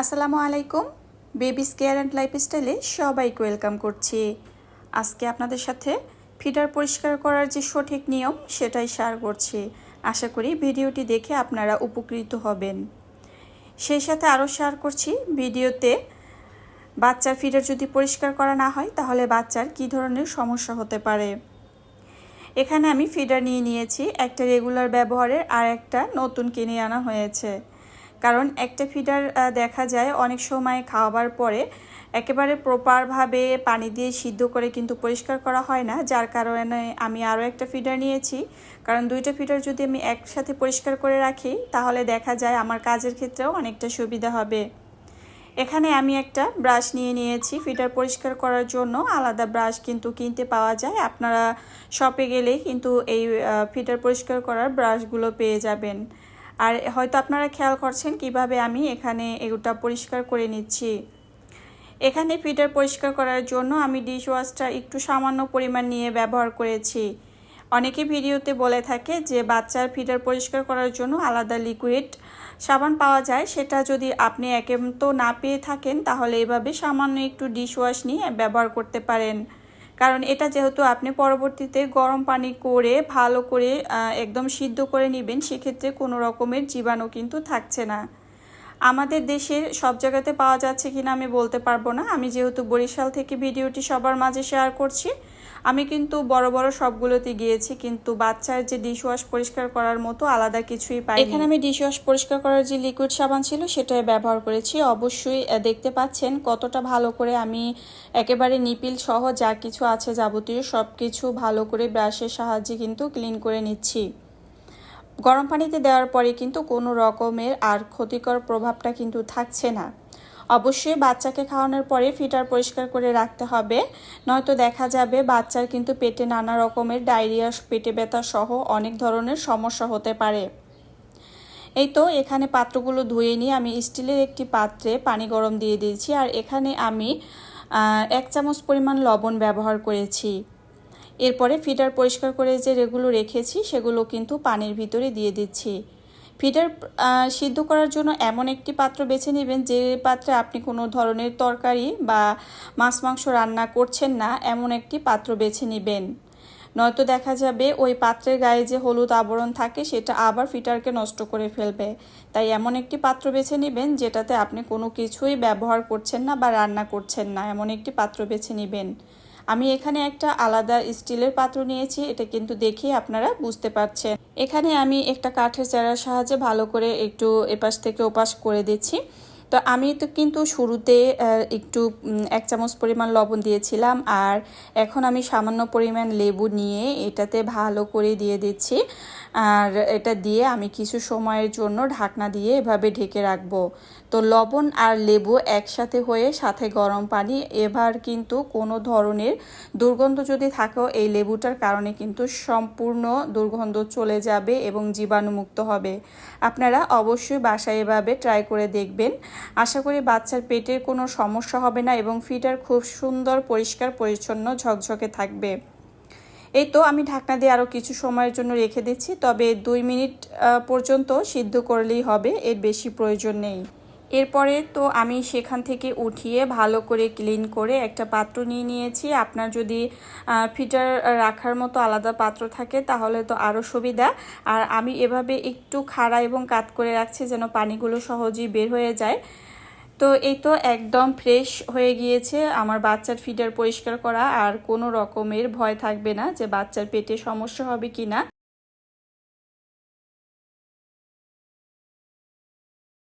আসসালামু আলাইকুম। Babies care and লাইফস্টাইলে সবাইকে ওয়েলকাম করছি। আজকে আপনাদের সাথে ফিডার পরিষ্কার করার যে সঠিক নিয়ম সেটাই শেয়ার করছি। আশা করি ভিডিওটি দেখে আপনারা উপকৃত হবেন। সেই সাথে আরও শেয়ার করছি, ভিডিওতে বাচ্চার ফিডার যদি পরিষ্কার করা না হয়, তাহলে বাচ্চার কী ধরনের সমস্যা হতে পারে? এখানে আমি ফিডার নিয়ে নিয়েছি, একটা রেগুলার ব্যবহারের আর একটা নতুন কিনে আনা হয়েছে। কারণ একটা ফিডার দেখা যায় অনেক সময় খাওয়াবার পরে একেবারে প্রপারভাবে পানি দিয়ে সিদ্ধ করে কিন্তু পরিষ্কার করা হয় না, যার কারণে আমি আরও একটা ফিডার নিয়েছি। কারণ দুইটা ফিডার যদি আমি একসাথে পরিষ্কার করে রাখি, তাহলে দেখা যায় আমার কাজের ক্ষেত্রেও অনেকটা সুবিধা হবে। এখানে আমি একটা ব্রাশ নিয়ে নিয়েছি ফিটার পরিষ্কার করার জন্য। আলাদা ব্রাশ কিন্তু কিনতে পাওয়া যায়। আপনারা শপে গেলেই কিন্তু এই ফিটার পরিষ্কার করার ব্রাশগুলো পেয়ে যাবেন। আর হয়তো আপনারা খেয়াল করছেন কীভাবে আমি এখানে এগুটা পরিষ্কার করে নিচ্ছি। এখানে ফিটার পরিষ্কার করার জন্য আমি ডিশ ওয়াশটা একটু সামান্য পরিমাণ নিয়ে ব্যবহার করেছি। অনেকে ভিডিওতে বলে থাকে যে বাচ্চার ফিটার পরিষ্কার করার জন্য আলাদা লিকুইড সাবান পাওয়া যায়। সেটা যদি আপনি একেন্ত না পেয়ে থাকেন, তাহলে এভাবে সামান্য একটু ডিশ ওয়াশ নিয়ে ব্যবহার করতে পারেন। কারণ এটা যেহেতু আপনি পরবর্তীতে গরম পানি করে, ভালো করে একদম সিদ্ধ করে নেবেন, সেক্ষেত্রে কোনো রকমের জীবাণু কিন্তু থাকছে না। আমাদের দেশের সব জায়গাতে পাওয়া যাচ্ছে কিনা আমি বলতে পারব না। আমি যেহেতু বরিশাল থেকে ভিডিওটি সবার মাঝে শেয়ার করছি, আমি কিন্তু বড় বড় সবগুলোতে গিয়েছি, কিন্তু বাচ্চার যে ডিশ ওয়াশ পরিষ্কার করার মতো আলাদা কিছুই পাই এখানে আমি ডিশ ওয়াশ পরিষ্কার করার যে লিকুইড সাবান ছিল সেটাই ব্যবহার করেছি। অবশ্যই দেখতে পাচ্ছেন কতটা ভালো করে আমি একেবারে নিপিল সহ যা কিছু আছে যাবতীয় সব কিছু ভালো করে ব্রাশের সাহায্যে কিন্তু ক্লিন করে নিচ্ছি। গরম পানিতে দেওয়ার পরে কিন্তু কোনো রকমের আর ক্ষতিকর প্রভাবটা কিন্তু থাকছে না। অবশ্যই বাচ্চাকে খাওয়ানোর পরে ফিটার পরিষ্কার করে রাখতে হবে। নয়তো দেখা যাবে বাচ্চার কিন্তু পেটে নানা রকমের ডায়রিয়া, পেটে ব্যথা সহ অনেক ধরনের সমস্যা হতে পারে। এই তো এখানে পাত্রগুলো ধুয়ে নিয়ে আমি স্টিলের একটি পাত্রে পানি গরম দিয়ে দিয়েছি। আর এখানে আমি এক চামচ পরিমাণ লবণ ব্যবহার করেছি। এরপরে ফিটার পরিষ্কার করে যে রেগুলো রেখেছি, সেগুলো কিন্তু পানির ভিতরে দিয়ে দিচ্ছি। ফিডার সিদ্ধ করার জন্য এমন একটি পাত্র বেছে নেবেন যে পাত্রে আপনি কোনো ধরনের তরকারি বা মাছ মাংস রান্না করছেন না, এমন একটি পাত্র বেছে নেবেন। নয়তো দেখা যাবে ওই পাত্রের গায়ে যে হলুদ আবরণ থাকে, সেটা আবার ফিটারকে নষ্ট করে ফেলবে। তাই এমন একটি পাত্র বেছে নেবেন যেটাতে আপনি কোনো কিছুই ব্যবহার করছেন না বা রান্না করছেন না, এমন একটি পাত্র বেছে নেবেন। আমি এখানে একটা আলাদা স্টিলের পাত্র নিয়েছি, এটা কিন্তু দেখে আপনারা বুঝতে পারছেন। এখানে আমি একটা কাঠের চারার সাহায্যে ভালো করে একটু এপাশ থেকে ওপাশ করে দিচ্ছি। তো আমি তো কিন্তু শুরুতে একটু এক চামচ পরিমাণ লবণ দিয়েছিলাম আর এখন আমি সামান্য পরিমাণ লেবু নিয়ে এটাতে ভালো করে দিয়ে দিচ্ছি। আর এটা দিয়ে আমি কিছু সময়ের জন্য ঢাকনা দিয়ে এভাবে ঢেকে রাখব। তো লবণ আর লেবু একসাথে হয়ে সাথে গরম পানি, এবার কিন্তু কোনো ধরনের দুর্গন্ধ যদি থাকেও এই লেবুটার কারণে কিন্তু সম্পূর্ণ দুর্গন্ধ চলে যাবে এবং জীবাণুমুক্ত হবে। আপনারা অবশ্যই বাসায় এভাবে ট্রাই করে দেখবেন। আশা করি বাচ্চার পেটের কোনো সমস্যা হবে না এবং ফিটার খুব সুন্দর, পরিষ্কার, পরিচ্ছন্ন, ঝকঝকে থাকবে। এই তো আমি ঢাকনা দিয়ে আরও কিছু সময়ের জন্য রেখে দিচ্ছি, তবে দুই মিনিট পর্যন্ত সিদ্ধ করলেই হবে, এর বেশি প্রয়োজন নেই। এরপরে তো আমি সেখান থেকে উঠিয়ে ভালো করে ক্লিন করে একটা পাত্র নিয়ে নিয়েছি। আপনার যদি ফিটার রাখার মতো আলাদা পাত্র থাকে তাহলে তো আরও সুবিধা। আর আমি এভাবে একটু খাড়া এবং কাত করে রাখছি যেন পানিগুলো সহজেই বের হয়ে যায়। তো এই তো একদম ফ্রেশ হয়ে গিয়েছে। আমার বাচ্চার ফিডার পরিষ্কার করা আর কোনো রকমের ভয় থাকবে না যে বাচ্চার পেটে সমস্যা হবে কি না